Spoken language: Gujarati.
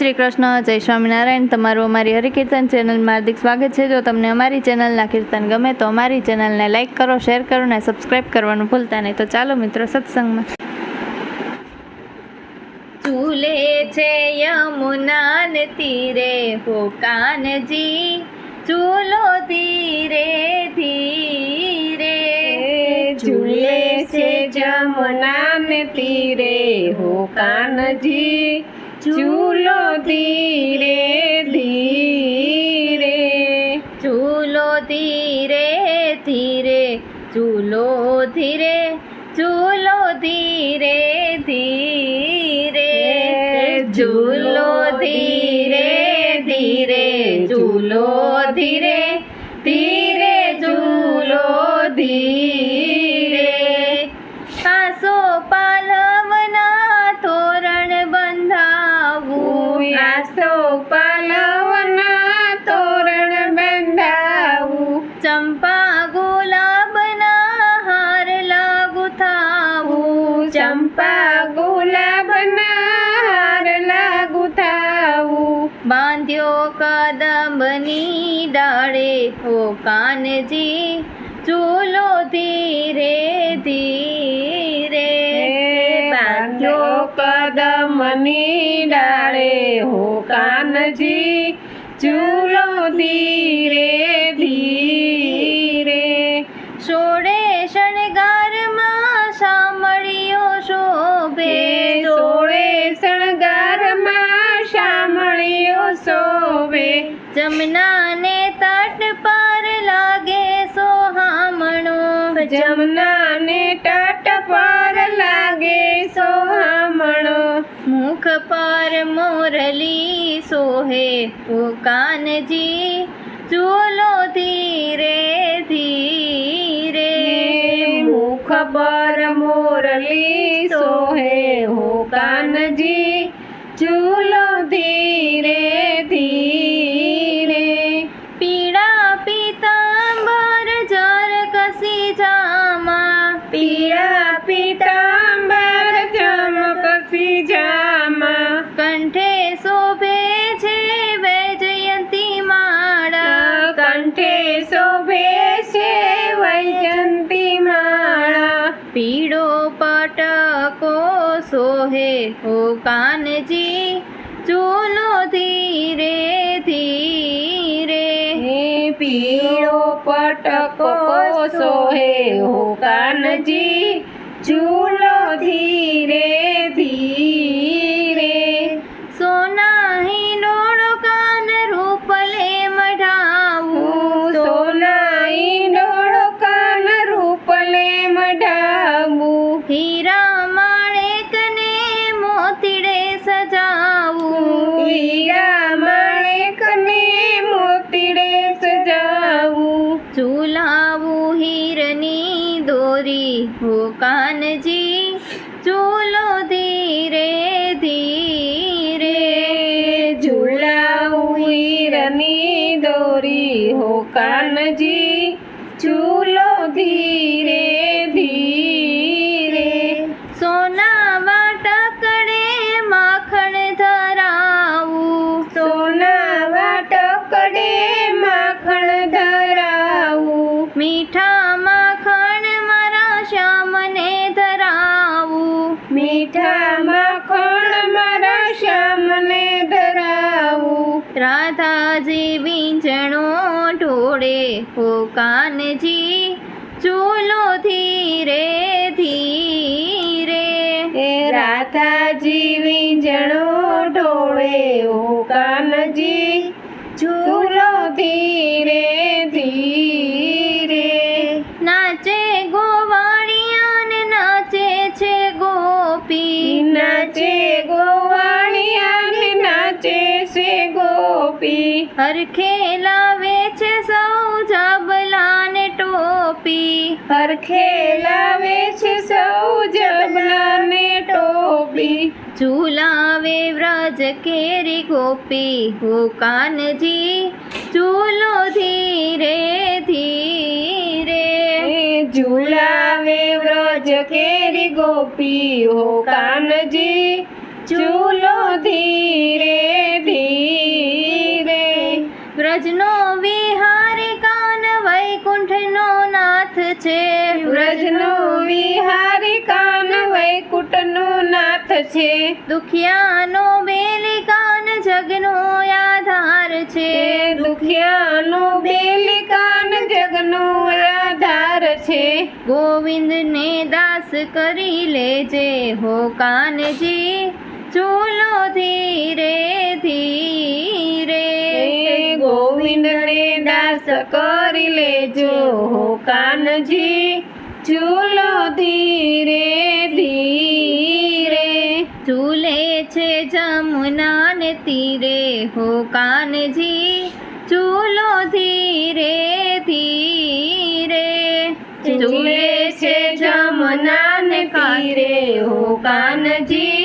શ્રી કૃષ્ણ, જય સ્વામિનારાયણ. તમારું અમારી હરિકીર્તન ચેનલમાં હાર્દિક સ્વાગત છે. જો તમને અમારી ચેનલના કીર્તન ગમે તો અમારી ચેનલને લાઇક કરો, શેર કરો અને સબસ્ક્રાઈબ કરવાનું ભૂલતા નહીં. તો ચાલો મિત્રો સત્સંગમાં. ચૂલે છે યમુના ને તીરે, હો કાનજી. ચૂલો ધીરે ધીરે. ઝૂલે છે જમના ને તીરે, હો કાનજી. ઝૂલો ધીરે ધીરે, ચૂલો ધીરે ધીરે, ચૂલો ધીરે ચૂલો ધીરે ધીરે, ચૂલો ધીરે ધીરે, ચૂલો ધીરે ચંપા ગુલાબનાર લાગુ થાવું બાંધ્યો કદંબની ડાળે હો કાનજી ચૂલો ધીરે ધીરે. બાંધ્યો કદમની ડાળે હો કાનજી ચૂલો ધીરે ધીરે. જમનાને તટ પર લાગે સોહામણો. જમનાને તટ પર લાગે સોહામણો. મુખ પર મોરલી સોહે. પુકાનજી કાનજી ચૂલો ધીરે ધીરે. મુખ પર મોરલી સોહે. હો પીળો પટકો સોહે હો કાનજી, ચૂલો ધીરે ધીરે. હે પીળો પટકો સોહે હો કાનજી, ચૂલો ધીરે ચૂલો ધીરે ધીરે ઝુલાવું હીરની દોરી હો કાનજી. ચૂલો ધીરે શ્યામને ધરાવું. રાધાજી વીંજણો ઢોળે હો કાનજી ચૂલો ધીરે ધીરે. રાધાજી વીંજણો ઢોળે હો કાનજી ચૂલો ધીરે ધીરે. નાચે ગોવાળિયા ને નાચે છે ગોપી. નાચે ગોવાળિયા ગોપી હરખે લાવે છે સૌ જબલાને ટોપી. હરખે લાવે છે સૌ જબલાને ટોપી. ઝુલાવે વ્રજ કેરી ગોપી. હો કાનજી ચૂલો ધીરે ધીરે. ઝુલાવે વ્રજ કેરી ગોપી. હો કાનજી ચૂલો ધીરે છે વ્રજનો વિહારી કાન વૈકુંઠનો નાથ છે. દુખિયાનો બેલી કાન જગનો આધાર છે. દુખિયાનો બેલી કાન જગનો આધાર છે. ગોવિંદને દાસ કરી લેજે હો કાનજી ચૂલો ધીરે ધીરે કરી લેજો. હો કાનજી, ચૂલો ધીરે ધીરે. ચૂલે છે જમુના ને તીરે. હો કાનજી, ચૂલો ધીરે ધીરે. ચૂલે છે જમના ને તીરે. હો કાનજી